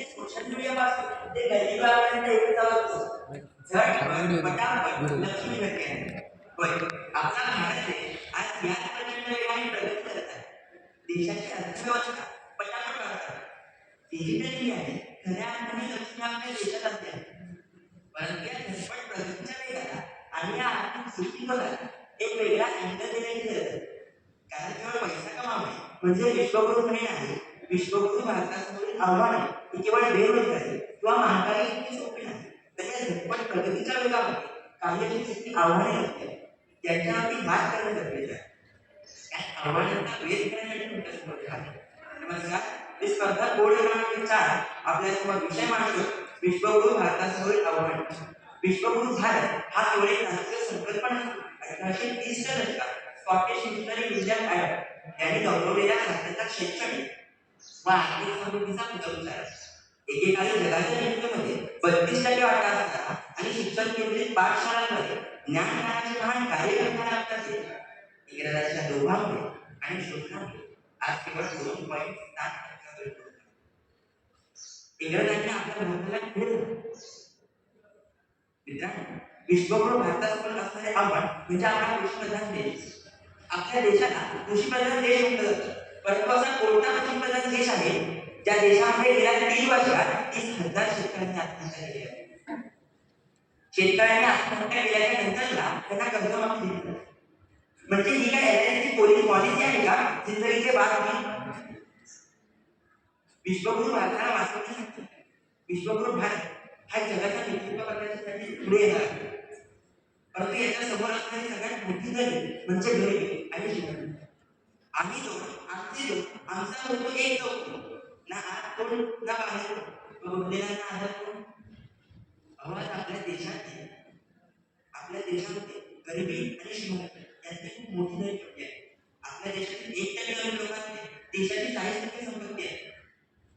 ते सोशल मीडियापासून ते झट पटापट लक्ष्मी घडते होय आपला भारत आज या प्रचंड प्रगती करत आहे देशाची अर्थव्यवस्था पटापट वाढत आहे डिजिटल इंडियाने खऱ्या अर्थाने लक्ष्मी आपल्या देशात असते परंतु या झटपट प्रगतीच्या वेगाला आणि या आर्थिक सुस्तीला एक वेगळा अँगल देण्याची गरज आहे कारण केवळ पैसा कमावणे म्हणजे विश्वगुरु होणे नाही विश्वगुरु भारतासमोरील आव्हाने ही केवळ बेरोजगारी किंवा महाकाली इतकी सोपी नाही त्याच्या झटपट प्रगतीच्या वेगामध्ये काही अशी जितकी आव्हाने असते आम्ही भाग करणं गरजेचं आहे. आव्हानांना वेध नमस्कार. ही स्पर्धा कोड चार आपल्यासमोर विषय मांडतो विश्वगुरु भारतासमोरील आव्हान. विश्वगुरु भारत हा केवळ एक राष्ट्रीय संकल्पना अठराशे तीसच्या दशकात स्कॉटिश मिशनरी विल्यम ॲडम यांनी गौरवलेल्या भारताच्या शैक्षणिक व आर्थिक एकेकाळी जगाच्या जनतेमध्ये बत्तीस टक्के वाटा असताना आणि शिक्षण केंद्रित पाठशाळांमध्ये ज्ञानदानाचे कार्य करण्यात आपला देश लोभामुळे आणि शोषणामुळे आज केवळ दोन पॉईंट सात टक्क्यावर इंग्रजांनी आपल्या भारताला खेळ मित्रांनो विश्वगुरु भारतासमोर असणारे आव्हान म्हणजे आपला कृषीप्रधान देश. आपल्या देशाला कृषीप्रधान देश म्हटलं जातं. परंतु कोणता कृषीप्रधान देश आहे? ज्या देशामध्ये गेल्या तीन वर्षात तीस हजार शेतकऱ्यांनी आत्महत्या केली आहे. शेतकऱ्यांनी आत्महत्या केल्याच्या नंतरला त्यांना कर्जमाफी दिली म्हणजे ही काय एलआयसी पोलीस पॉलिसी आहे का? जिंदगीचे बाद होईल विश्वगुरु भारताला वाचवण्यासाठी विश्वगुरु भारत हा जगाचा नेतृत्व करण्यासाठी पुढे येणार परंतु याच्या समोर असणारी सगळ्यात मोठी दरी म्हणजे गरिबी आणि जीवन आम्ही लोक आमचे लोक आमचा लोक एक लोक ना आत कोण ना बाहेर उरलेला ना आधार कोण? अहो आपल्या देशात आपल्या देशामध्ये गरिबी आणि श्रीमंत यांची खूप मोठी दरी पडली आहे. आपल्या देशातील एक टक्के गरीब देशाची चाळीस टक्के संपत्ती आहे.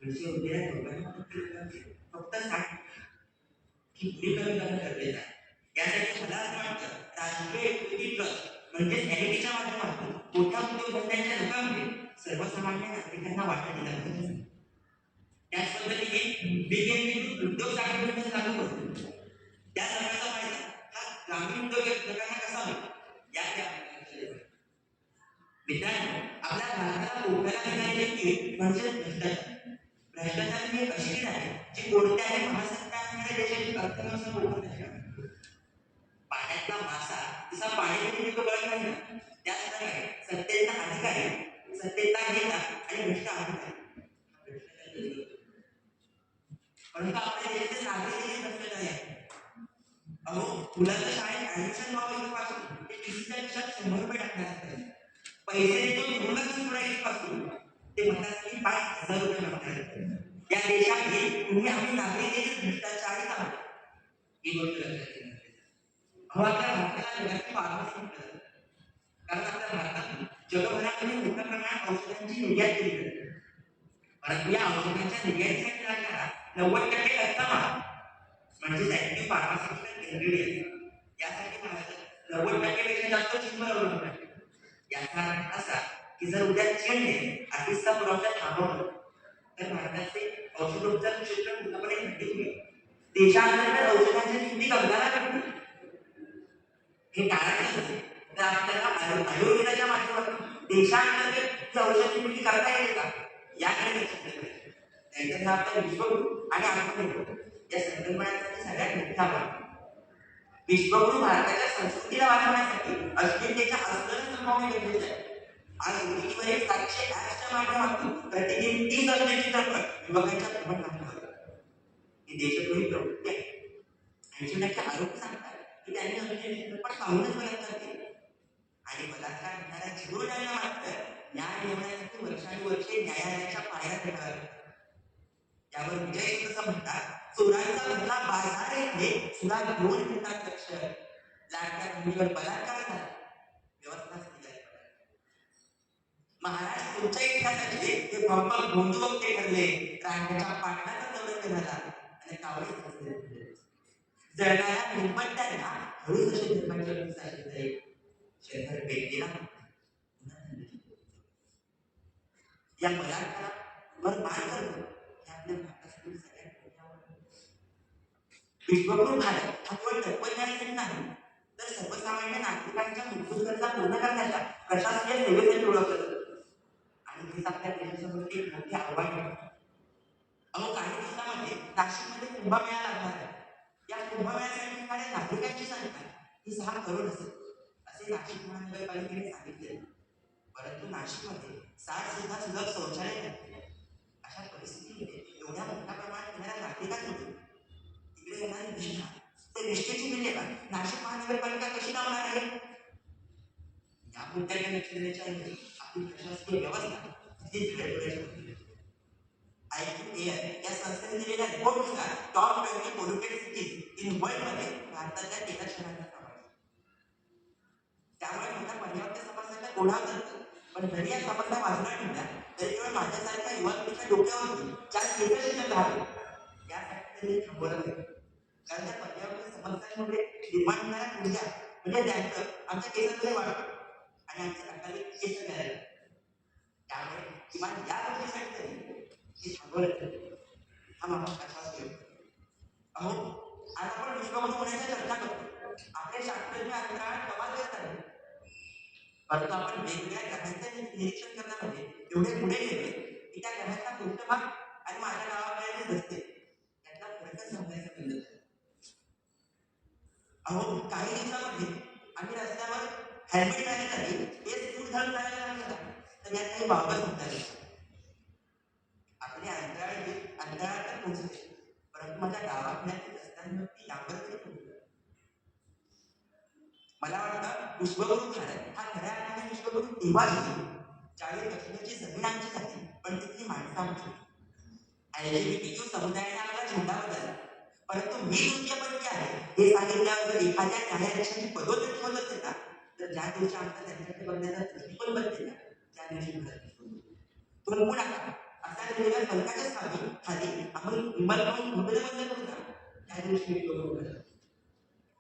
म्हणजे उरलेल्या दोघांना लोकांची फक्त साठ ही पुढे कमी करणं गरजेचं आहे यासाठी मला असं वाटतं राष्ट्रीय इक्विटी ट्रस्ट म्हणजे एनईटीच्या माध्यमातून मोठ्या उद्योगधंद्यांच्या लोकांमध्ये नागरिकांना वाटा त्याच पद्धतीने बिग उद्योग साखर लागू करतो त्या सगळ्याचा फायदा हा ग्रामीण उद्योग जगांना कसा होईल याकडे आपण मित्रांनो आपल्या भारताला पोटाला देणारी व्यक्ती म्हणजे भ्रष्टाचार भ्रष्टाचार ही एक अशी कीड आहे जी कोणत्याही महासत्ता असणाऱ्या देशाची अर्थव्यवस्था पोखरून टाकते. पाण्यातला मासा जसा पाणी पिऊन तो नाही ना त्याच प्रकारे सत्तेचा अधिकारी सत्तेचा आहे आणि भ्रष्ट आहे परंतु आपल्या देशाचे नागरिकही भ्रष्टाचारी आहेत अहो मुलांच्या शाळेत ऍडमिशन व्हावं इथपासून ते टीसीच्या खिशात शंभर रुपये टाकणार असतात. पैसे देतो मुलं सोडा इथपासून ते म्हणतात की पाच हजार रुपये मागतात या देशात हे तुम्ही आम्ही नागरिक भ्रष्टाचारी आहोत ही गोष्ट लक्षात घेणं अहो आपल्या भारताला जगाची फार्मसी म्हटलं जातं. कारण आपल्या भारतात जगभरामध्ये मोठ्या प्रमाणात औषधांची निर्यात केली जाते परंतु या औषधांच्या निर्यातीसाठी लागणारा नव्वद टक्के कच्चा म्हणजे ऍक्टिव्ह फार्मास्युटिकल इन्ग्रेडियंट यासाठी भारतात नव्वद टक्केपेक्षा जास्त चीनवर अवलंबून आहे याचा अर्थ असा की जर उद्या चीनने आर्थिकचा पुरवठा थांबवला तर भारताचे औषधोपचार क्षेत्र पूर्णपणे खंडित होईल. देशांतर्गत औषधांच्या किमती गगनाला भिडतील. हे टाळायचं असेल तर आपल्याला आयुर्वेदाच्या माध्यमातून देशांतर्गत ही औषध करता येईल का? याकडे लक्ष दिलं पाहिजे. विश्वगुरु आणि आत्मनिर्भर या संकल्पनांसाठी सगळ्यात मोठा भाग. विश्वगुरु भारताच्या संस्कृतीला वाचवण्यासाठी अस्मितेच्या अस्तर संभावने गरजेचे आहे आज मुलीवरील सातशे ऍप्सच्या माध्यमातून प्रतिदिन तीस असण्याची तरफड युवकांच्या प्रबळ माध्यमातून ही देशद्रोही प्रवृत्ती आहे. ऐंशी टक्के आरोप सांगतात की त्यांनी अभिनय चित्रपट पाहूनच बलात्कार केले आणि बलात्कार होणाऱ्या जीवनांना मात्र न्याय मिळवण्यासाठी वर्षानुवर्षे न्यायालयाच्या पायऱ्या चढाव्या त्यावर विजय एक म्हणतात? चोरांचा बदला बाजार येथे म्हणजे सुरा दोन घेतात लक्ष. लाडक्या मुलीवर बलात्कार झाला. व्यवस्था स्थिर महाराज तुमच्या इतिहासाचे ते भंपक भोंदू ठरले. राज्याच्या पाटणाचा चौरंग झाला. आणि कावळे फसले जळणाऱ्या मेणपट्ट्यांना हळूच अशी धर्माची अवस्था जाईल या बलात्कारावर मार करणं हे आपल्या भारतासाठी सगळ्यात विश्वगुरु भारत हा केवळ तत्वज्ञानासाठी नाही तर सर्वसामान्य नागरिकांच्या मूलभूत गरजा पूर्ण करण्याच्या प्रशासकीय सेवेसाठी ओळखलं जातं आणि हेच आपल्या देशासमोर एक मोठे आव्हान आहे अहो काही दिवसामध्ये नाशिकमध्ये कुंभमेळा लागणार आहे या कुंभमेळ्यासाठी येणाऱ्या नागरिकांची संख्या ही सहा करोड असेल असे नाशिक महानगरपालिकेने सांगितले परंतु नाशिकमध्ये साठ सुद्धा लग शौचालय अशा परिस्थितीमध्ये एवढ्या मोठ्या प्रमाणात येणाऱ्या नागरिकांमध्ये तिकडे येणारी निष्ठा ते निष्ठेची म्हणजे मिळेल का नाशिक महानगरपालिका कशी लावणार आहे? या मुद्द्याकडे लक्ष देण्याच्या ऐवजी आपली प्रशासकीय व्यवस्था तीच या संस्थेने दिलेल्या रिपोर्टनुसार टॉप ट्वेंटी पोल्युटेड सिटीज इनमध्ये भारताच्या तेरा शहरांचा समावेश त्यामुळे मोठ्या पर्यावरण समस्यांना ओढाव जातो जरी या समस्या बाजूला ठेवल्या तरी केवळ माझ्यासारख्या युवा पिढीच्या डोक्यावरती चार केंद्र शिल्लक राहते यासाठी तरी थांबवलं पाहिजे कारण त्या पर्यावरण समस्यांमुळे निर्माण होणाऱ्या ऊर्जा म्हणजे त्यांचं आमच्या केसांमध्ये वाढतं. आणि आमच्या अकाली केस घ्यायला त्यामुळे किमान या गोष्टीसाठी तरी हे थांबवलं हा माझा प्रश्न घेऊ अहो आज आपण विश्वामध्ये होण्याच्या चर्चा करतो. आपले शास्त्रज्ञ अंतराळात परंतु आपण वेगवेगळ्या ग्रहांचं निरीक्षण करण्यामध्ये एवढे पुढे गेले की त्या ग्रहांचा पृष्ठभाग आणि माझ्या गावाकडे नसते यातला फरक समजायचा मिळत अहो काही दिवसामध्ये आम्ही रस्त्यावर हेल्मेट घालण्यासाठी एक सूट घालून जायला लागला. तर यात काही वावगं समजा आपले अंतराळ अंतराळात पोहोचले. परंतु माझ्या गावातल्या रस्त्यांवरती डांबर तरी पोहोचले. मला वाटतं पुष्पगुरु भारत हा खऱ्या अर्थाने पुष्पगुरु तेव्हा झाली. ज्यावेळी दक्षिणेची जमीन आमची झाली पण तिथली माणसं आमची एलजीबीटी एलजीबीटीक्यू समुदायाने आपला झेंडा बदलला. परंतु मी तुमच्यापैकी आहे. हे सांगितल्यावर एखाद्या न्यायाधीशाची पदोन्नती ठेवलं असेल ना तर ज्या दिवशी आमचा त्यांच्याकडे बघण्याचा दृष्टिकोन बदलेल ना त्या दिवशी भारत विश्वगुरु नका. असा दिलेल्या फलकाच्या खाली खाली आम्ही विमान बंद करू ना त्या दिवशी विश्वगुरु भारत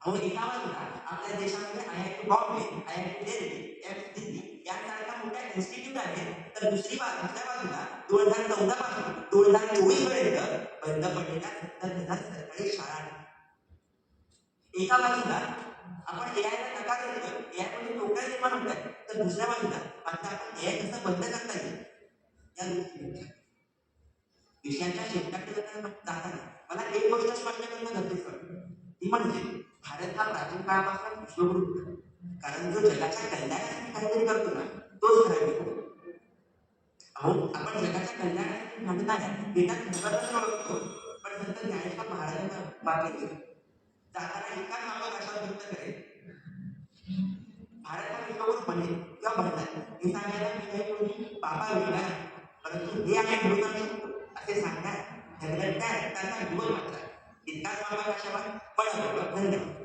अहो एका बाजूला आपल्या देशामध्ये I I T Bombay I I T Delhi AIIMS Delhi यांसारख्या मोठ्या इन्स्टिट्यूट आहेत तर दुसरी बाजू दुसऱ्या बाजूला दोन हजार चौदा पासून दोन हजार चोवीसपर्यंत बंद पडलेल्या सत्तर हजार सरकारी शाळा आहेत. एका बाजूला आपण ए आयला नकार देतोय ए आयमध्ये नोकऱ्या निर्माण होत आहेत. तर दुसऱ्या बाजूला आता आपण ए आय कसं बंद करता येईल? या गोष्टी जाताना मला एक गोष्ट स्पष्ट करणं गरजेचं ती म्हणजे भारत हा प्राचीन काळापासून विश्वगुरु होता कारण जो जगाच्या कल्याणासाठी काहीतरी करतो ना तोच खरा विश्वगुरु अहो आपण जगाच्या कल्याणासाठी म्हणताना एका धर्माला ओळखतो. पण संत ज्ञानेश्वर महाराजांना वाक्य दिलं जाताना एका नावा भाषा व्यक्त करेल? भारत हा विश्वगुरु बनेल किंवा बनणार हे सांगायला मी काही कोणी बाबा वेगळा परंतु हे आम्ही घेऊन असे सांगणार धनगरकार त्यांना युवक मात्र इतकाच माझा भाषावान पण धन्यवाद